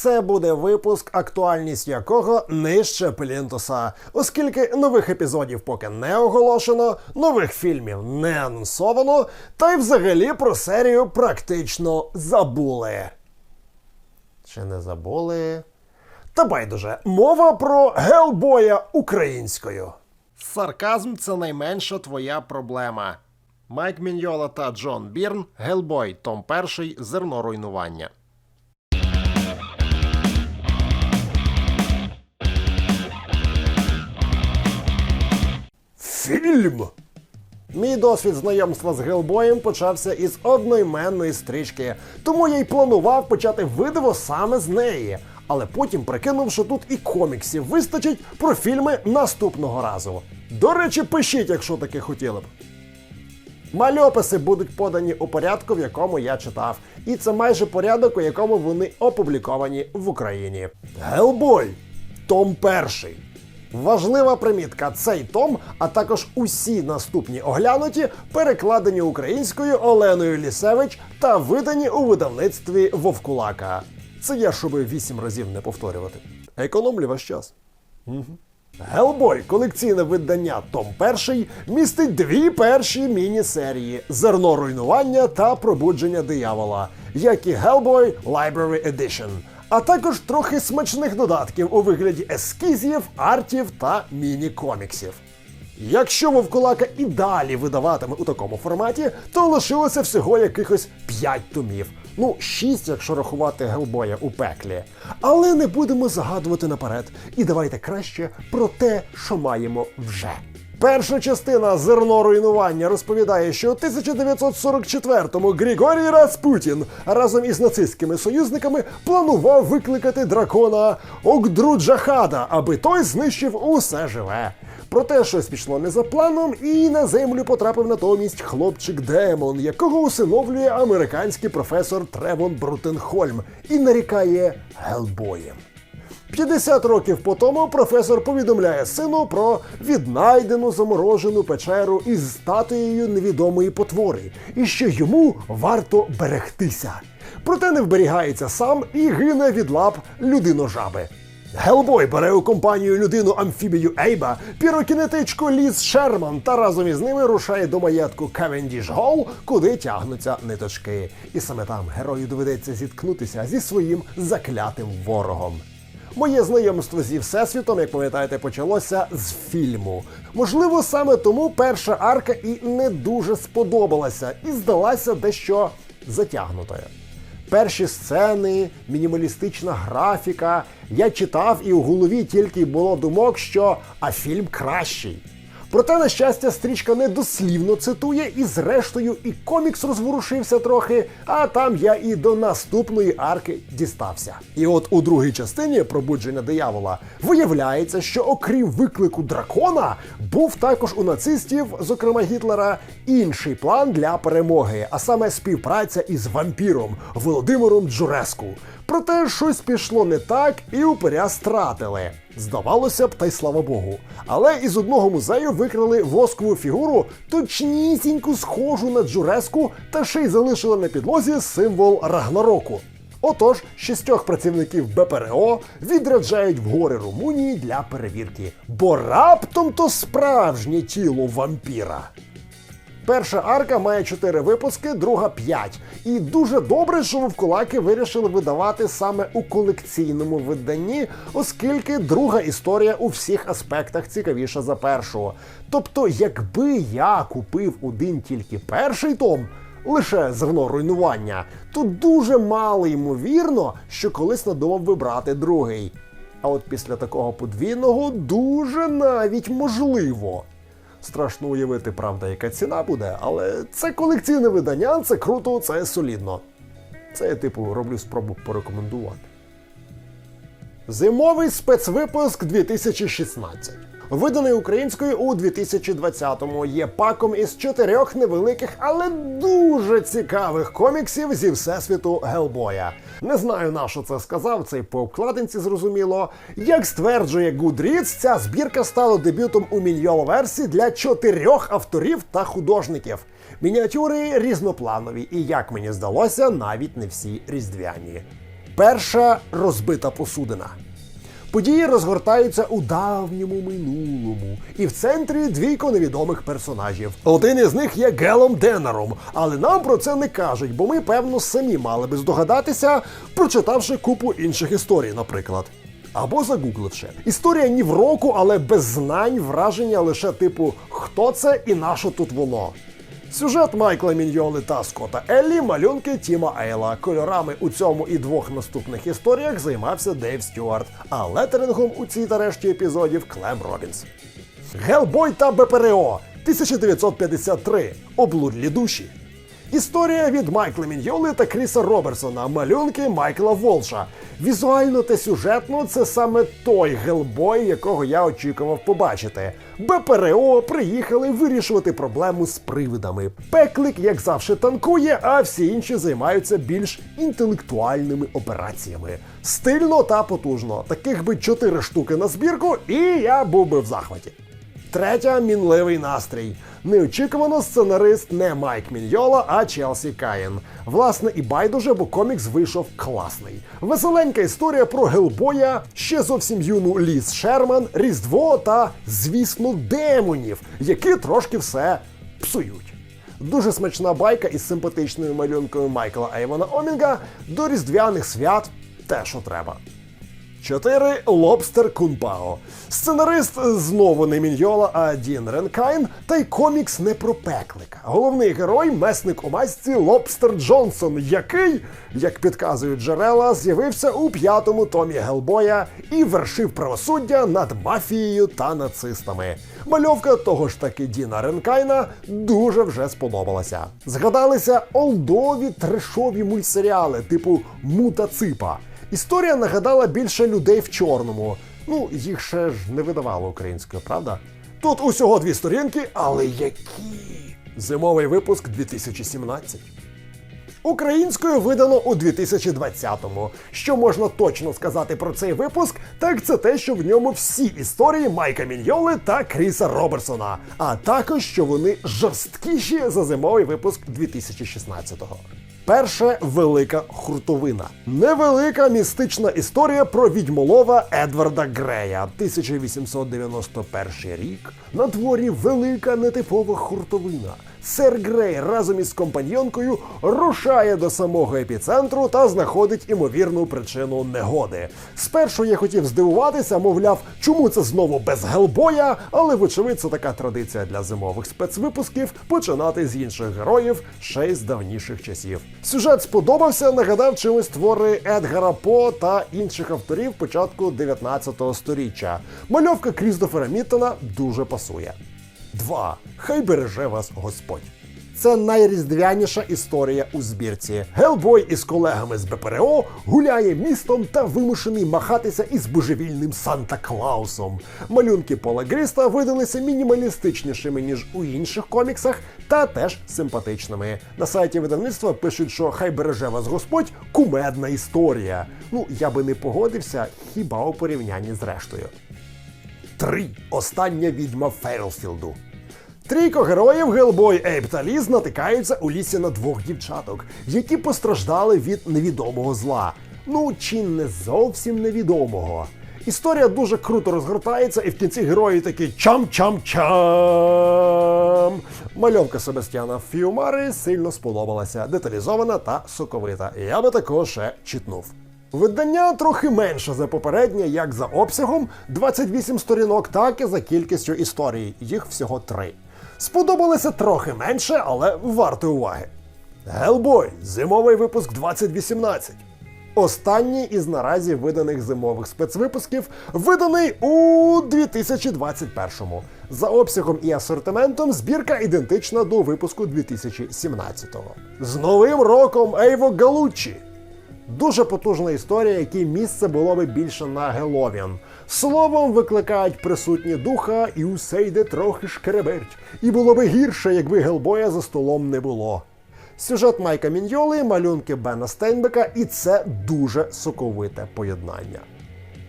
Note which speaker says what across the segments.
Speaker 1: Це буде випуск, актуальність якого нижче Плінтуса, оскільки нових епізодів поки не оголошено, нових фільмів не анонсовано, та й взагалі про серію практично забули. Чи не забули? Та байдуже, мова про Гелбоя українською. Сарказм це найменша твоя проблема. Майк Міньола та Джон Бірн, Гелбой, Том Перший, Зерно руйнування. Фільм! Мій досвід знайомства з Гелбоєм почався із одноіменної стрічки, тому я й планував почати видиво саме з неї. Але потім прикинув, що тут і коміксів вистачить про фільми наступного разу. До речі, пишіть, якщо таки хотіли б. Мальописи будуть подані у порядку, в якому я читав, і це майже порядок, у якому вони опубліковані в Україні. Гелбой. Том перший. Важлива примітка: цей том, а також усі наступні оглянуті, перекладені українською Оленою Лісевич та видані у видавництві Вовкулака. Це я, щоби вісім разів не повторювати. Економлю ваш час. Гелбой, колекційне видання Том Перший, містить дві перші міні-серії Зерно руйнування та Пробудження диявола, як і Hellboy Library Edition, а також трохи смачних додатків у вигляді ескізів, артів та міні-коміксів. Якщо Вовкулака і далі видаватиме у такому форматі, то лишилося всього якихось 5 томів. Ну, 6, якщо рахувати Гелбоя у пеклі. Але не будемо загадувати наперед. І давайте краще про те, що маємо вже. Перша частина зерно руйнування розповідає, що у 1944-му Григорій Распутін разом із нацистськими союзниками планував викликати дракона Огдруджахада, аби той знищив усе живе. Проте щось пішло не за планом, і на землю потрапив натомість хлопчик Демон, якого усиновлює американський професор Тревон Брутенхольм і нарікає Гелбоєм. 50 років по тому професор повідомляє сину про віднайдену заморожену печеру із статуєю невідомої потвори, і що йому варто берегтися. Проте не вберігається сам і гине від лап людиножаби. Гелбой бере у компанію людину амфібію Ейба, пірокінетичку Ліз Шерман та разом із ними рушає до маєтку Кевендіш Голл, куди тягнуться ниточки. І саме там герою доведеться зіткнутися зі своїм заклятим ворогом. Моє знайомство зі всесвітом, як пам'ятаєте, почалося з фільму. Можливо, саме тому перша арка і не дуже сподобалася, і здалася дещо затягнутою. Перші сцени, мінімалістична графіка. Я читав, і у голові тільки було думок, що а фільм кращий. Проте, на щастя, стрічка не дослівно цитує, і зрештою і комікс розворушився трохи, а там я і до наступної арки дістався. І от у другій частині пробудження диявола виявляється, що окрім виклику дракона, був також у нацистів, зокрема Гітлера, інший план для перемоги, а саме співпраця із вампіром Володимиром Джуреску. Проте щось пішло не так, і упиря стратили. Здавалося б, та й слава Богу. Але із одного музею викрали воскову фігуру, точнісіньку схожу на Джуреску, та ще й залишили на підлозі символ Рагнароку. Отож, шістьох працівників БПРО відряджають в гори Румунії для перевірки, бо раптом то справжнє тіло вампіра. Перша арка має 4 випуски, друга 5. І дуже добре, що вовкулаки вирішили видавати саме у колекційному виданні, оскільки друга історія у всіх аспектах цікавіша за першу. Тобто, якби я купив один тільки перший том, лише зерно руйнування, то дуже мало ймовірно, що колись надумав вибрати другий. А от після такого подвійного дуже навіть можливо. Страшно уявити, правда, яка ціна буде, але це колекційне видання, це круто, це солідно. Це я, типу, роблю спробу порекомендувати. Зимовий спецвипуск 2016. Виданий українською у 2020-му, є паком із чотирьох невеликих, але дуже цікавих коміксів зі всесвіту Гелбоя. Не знаю на що це сказав, це й по обкладинці зрозуміло. Як стверджує Goodreads, ця збірка стала дебютом у мільйон версій для чотирьох авторів та художників. Мініатюри різнопланові, і як мені здалося, навіть не всі різдвяні. Перша розбита посудина. Події розгортаються у давньому минулому, і в центрі двійко невідомих персонажів. Один із них є Гелом Денером, але нам про це не кажуть, бо ми, певно, самі мали би здогадатися, прочитавши купу інших історій, наприклад. Або загугливши. Історія ні в року, але без знань, враження лише типу хто це і нащо тут воно. Сюжет Майкла Міньйоли та Скотта Еллі, малюнки Тіма Ейла. Кольорами у цьому і двох наступних історіях займався Дейв Стюарт, а летерингом у цій та решті епізодів Клем Робінс. Гелбой та БПРО 1953. Облудлі душі. Історія від Майкла Міньйоли та Кріса Роберсона, малюнки Майкла Волша. Візуально та сюжетно це саме той гелбой, якого я очікував побачити. БПРО приїхали вирішувати проблему з привидами. Пеклик, як завжди, танкує, а всі інші займаються більш інтелектуальними операціями. Стильно та потужно. Таких би чотири штуки на збірку, і я був би в захваті. Третя мінливий настрій. Неочікувано сценарист не Майк Міньйола, а Челсі Каїн. Власне, і байдуже, бо комікс вийшов класний. Веселенька історія про Гелбоя, ще зовсім юну Ліз Шерман, Різдво та, звісно, демонів, які трошки все псують. Дуже смачна байка із симпатичною малюнкою Майкла Ейвона Омінга до різдвяних свят те, що треба. 4. Лобстер Кунпао. Сценарист знову не Міньйола, а Дін Ренкайн, та й комікс не про пеклика. Головний герой месник у масці Лобстер Джонсон, який, як підказують джерела, з'явився у п'ятому томі Гелбоя і вершив правосуддя над мафією та нацистами. Мальовка того ж таки Діна Ренкайна дуже вже сподобалася. Згадалися олдові трешові мультсеріали типу Мута Ципа. Історія нагадала більше людей в чорному. Ну, їх ще ж не видавало українською, правда? Тут усього дві сторінки, але які? Зимовий випуск 2017. Українською видано у 2020-му. Що можна точно сказати про цей випуск, так це те, що в ньому всі історії Майка Міньйоли та Кріса Роберсона, а також що вони жорсткіші за зимовий випуск 2016-го. Перше велика хуртовина. Невелика містична історія про відьмолова Едварда Грея. 1891 рік. На дворі велика нетипова хуртовина. Сер Грей разом із компаньйонкою рушає до самого епіцентру та знаходить імовірну причину негоди. Спершу я хотів здивуватися, мовляв, чому це знову без гелбоя, але вочевидь це така традиція для зимових спецвипусків починати з інших героїв ще й з давніших часів. Сюжет сподобався, нагадав чимось твори Едгара По та інших авторів початку 19 століття. Мальовка Крістофера Міттона дуже пасує. 2. Хай береже вас Господь. Це найріздвяніша історія у збірці. Гелбой із колегами з БПРО гуляє містом та вимушений махатися із божевільним Санта Клаусом. Малюнки Пола Гріста видалися мінімалістичнішими ніж у інших коміксах, та теж симпатичними. На сайті видавництва пишуть, що хай береже вас Господь кумедна історія. Ну я би не погодився хіба у порівнянні з рештою. 3. Остання відьма Фейлфілду. Трійко героїв Гелбой, Ейб натикаються у лісі на двох дівчаток, які постраждали від невідомого зла. Ну чи не зовсім невідомого. Історія дуже круто розгортається, і в кінці герої такі чам-чам-чам. Мальовка Себастьяна Фіумари сильно сподобалася, деталізована та соковита. Я би такого ще читнув. Видання трохи менше за попереднє, як за обсягом 28 сторінок, так і за кількістю історій. Їх всього три. Сподобалося трохи менше, але варто уваги. Гелбой, зимовий випуск 2018. Останній із наразі виданих зимових спецвипусків виданий у 2021-му. За обсягом і асортиментом збірка ідентична до випуску 2017-го. З Новим роком Ейво Галуччі! Дуже потужна історія, якій місце було би більше на Геловін. Словом, викликають присутні духа, і усе йде трохи шкереберть. І було би гірше, якби Гелбоя за столом не було. Сюжет Майка Міньйоли, малюнки Бена Стейнбека, і це дуже соковите поєднання.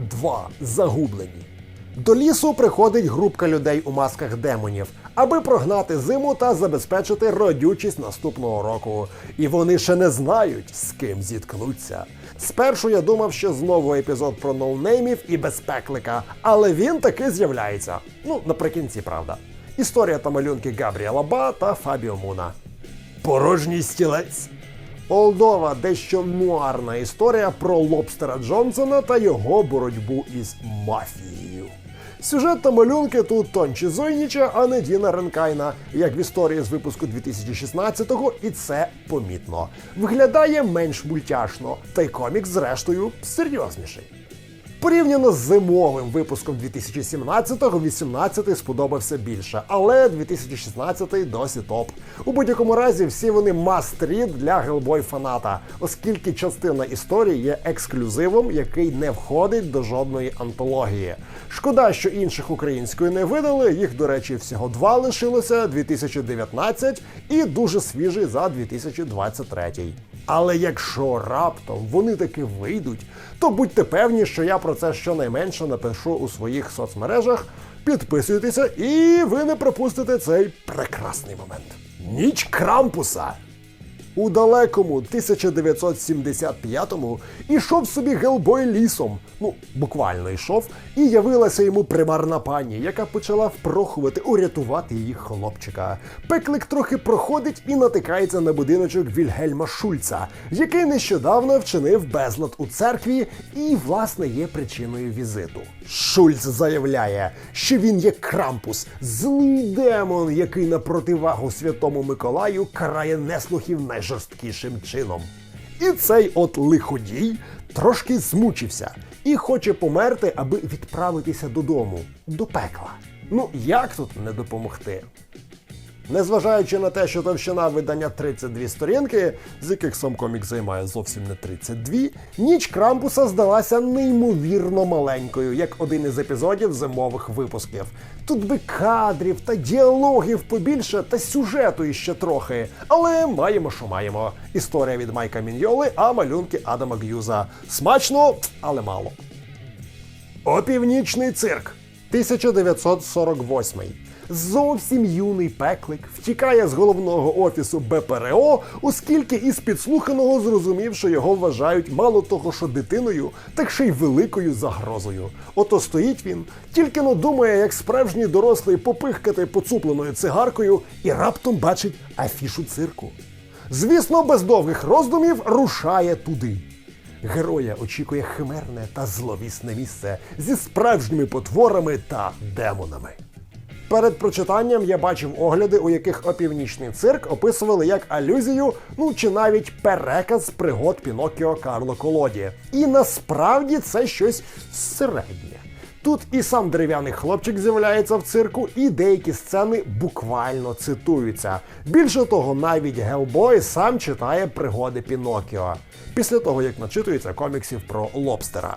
Speaker 1: 2. Загублені. До лісу приходить групка людей у масках демонів, аби прогнати зиму та забезпечити родючість наступного року. І вони ще не знають, з ким зіткнуться. Спершу я думав, що знову епізод про ноунеймів і безпеклика, але він таки з'являється. Ну, наприкінці, правда. Історія та малюнки Габріела Ба та Фабіо Муна. Порожній стілець. Олдова дещо нуарна історія про лобстера Джонсона та його боротьбу із мафією. Сюжет та малюнки тут Тончі Зойніча, а не Діна Ренкайна, як в історії з випуску 2016-го, і це помітно. Виглядає менш мультяшно, та й комік, зрештою, серйозніший. Порівняно з зимовим випуском 2017-го, 18-й сподобався більше, але 2016-й досі топ. У будь-якому разі всі вони must-read для Hellboy фаната, оскільки частина історії є ексклюзивом, який не входить до жодної антології. Шкода, що інших українською не видали. Їх, до речі, всього два лишилося 2019 і дуже свіжий за 2023. Але якщо раптом вони таки вийдуть, то будьте певні, що я про це щонайменше напишу у своїх соцмережах. Підписуйтеся, і ви не пропустите цей прекрасний момент. Ніч Крампуса. У далекому 1975-му ішов собі Гелбой лісом. Ну, буквально йшов, і явилася йому примарна пані, яка почала впрохувати урятувати її хлопчика. Пеклик трохи проходить і натикається на будиночок Вільгельма Шульца, який нещодавно вчинив безлад у церкві і, власне, є причиною візиту. Шульц заявляє, що він є Крампус, злий демон, який на противагу святому Миколаю карає неслухів найжорсткішим чином. І цей от лиходій трошки змучився і хоче померти, аби відправитися додому, до пекла. Ну як тут не допомогти? Незважаючи на те, що товщина видання 32 сторінки, з яких сам комік займає зовсім не 32, ніч Крампуса здалася неймовірно маленькою, як один із епізодів зимових випусків. Тут би кадрів та діалогів побільше та сюжету іще трохи. Але маємо, що маємо. Історія від Майка Міньоли, а малюнки Адама Г'юза. Смачно, але мало. Опівнічний цирк 1948. Зовсім юний пеклик втікає з головного офісу БПРО, оскільки із підслуханого зрозумів, що його вважають мало того, що дитиною, так ще й великою загрозою. Ото стоїть він, тільки но думає, як справжній дорослий попихкати поцупленою цигаркою, і раптом бачить афішу цирку. Звісно, без довгих роздумів рушає туди. Героя очікує химерне та зловісне місце зі справжніми потворами та демонами. Перед прочитанням я бачив огляди, у яких опівнічний цирк описували як алюзію, ну чи навіть переказ пригод Пінокіо Карло Колоді. І насправді це щось середнє. Тут і сам дерев'яний хлопчик з'являється в цирку, і деякі сцени буквально цитуються. Більше того, навіть Гелбой сам читає пригоди Пінокіо після того, як начитується коміксів про лобстера.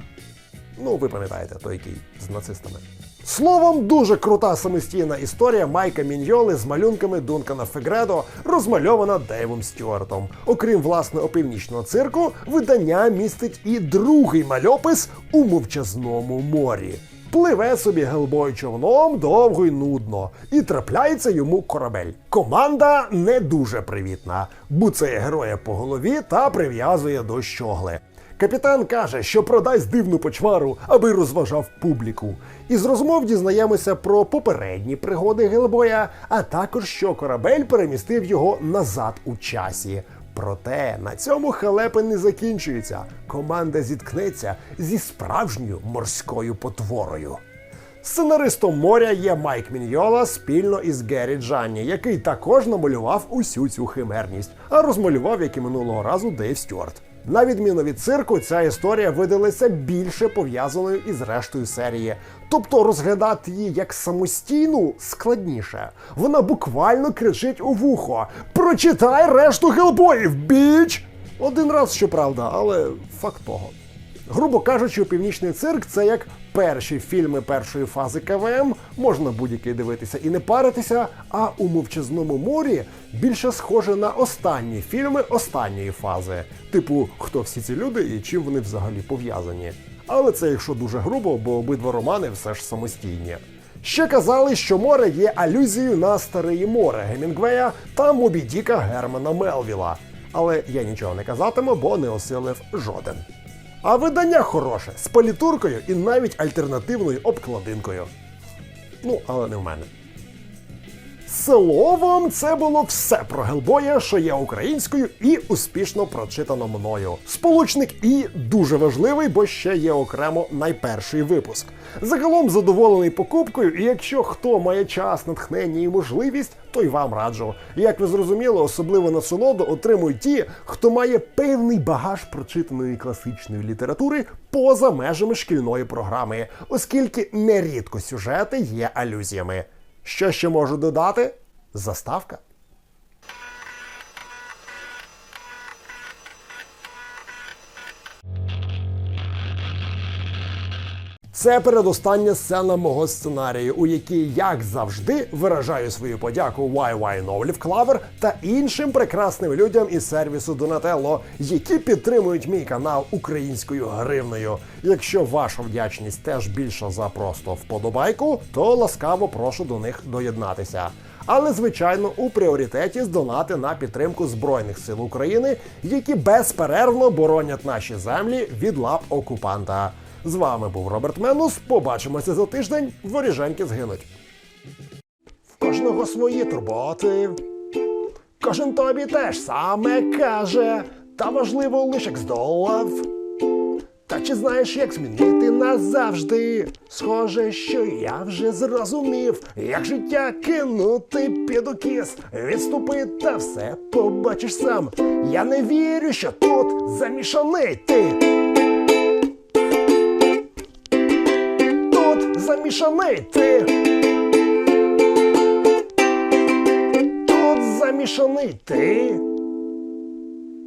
Speaker 1: Ну, ви пам'ятаєте, той який з нацистами. Словом, дуже крута самостійна історія Майка Міньоли з малюнками Дункана Фегредо, розмальована Дейвом Стюартом. Окрім власне опівнічного цирку, видання містить і другий мальопис у мовчазному морі. Пливе собі гелбой човном довго й нудно, і трапляється йому корабель. Команда не дуже привітна, буцає героя по голові та прив'язує до щогли. Капітан каже, що продасть дивну почвару, аби розважав публіку. Із розмов дізнаємося про попередні пригоди Гелбоя, а також що корабель перемістив його назад у часі. Проте на цьому халепи не закінчуються. Команда зіткнеться зі справжньою морською потворою. Сценаристом моря є Майк Міньола спільно із Геррі Джанні, який також намалював усю цю химерність, а розмалював, як і минулого разу, Дейв Стюарт. На відміну від цирку, ця історія видалася більше пов'язаною із рештою серії. Тобто розглядати її як самостійну складніше. Вона буквально кричить у вухо: Прочитай решту гелбоїв, біч! Один раз, щоправда, але факт того. Грубо кажучи, північний цирк це як перші фільми першої фази КВМ, можна будь-який дивитися і не паритися. А у мовчазному морі більше схоже на останні фільми останньої фази, типу хто всі ці люди і чим вони взагалі пов'язані. Але це якщо дуже грубо, бо обидва романи все ж самостійні. Ще казали, що море є алюзією на старе море Гемінгвея та Мобі Діка Германа Мелвіла. Але я нічого не казатиму, бо не осилив жоден. А видання хороше з палітуркою і навіть альтернативною обкладинкою. Ну, але не в мене. Словом, це було все про Гелбоя, що є українською і успішно прочитано мною. Сполучник і дуже важливий, бо ще є окремо найперший випуск. Загалом задоволений покупкою, і якщо хто має час, натхнення і можливість, то й вам раджу. Як ви зрозуміли, особливо насолоду отримують ті, хто має певний багаж прочитаної класичної літератури поза межами шкільної програми, оскільки нерідко сюжети є алюзіями. Що ще можу додати? Заставка. Це передостання сцена мого сценарію, у якій, як завжди, виражаю свою подяку YY Новлів Клавер та іншим прекрасним людям із сервісу Donatello, які підтримують мій канал українською гривнею. Якщо ваша вдячність теж більша за просто вподобайку, то ласкаво прошу до них доєднатися. Але, звичайно, у пріоритеті здонати на підтримку Збройних сил України, які безперервно боронять наші землі від лап окупанта. З вами був Роберт Менус. Побачимося за тиждень. Воріженьки згинуть. В кожного свої турботи. Кожен тобі теж саме каже, та важливо лише як здолав. Та чи знаєш, як змінити назавжди? Схоже, що я вже зрозумів, як життя кинути під укіс, відступи та все побачиш сам. Я не вірю, що тут замішаний ти. Ти. Тут замішаний ти.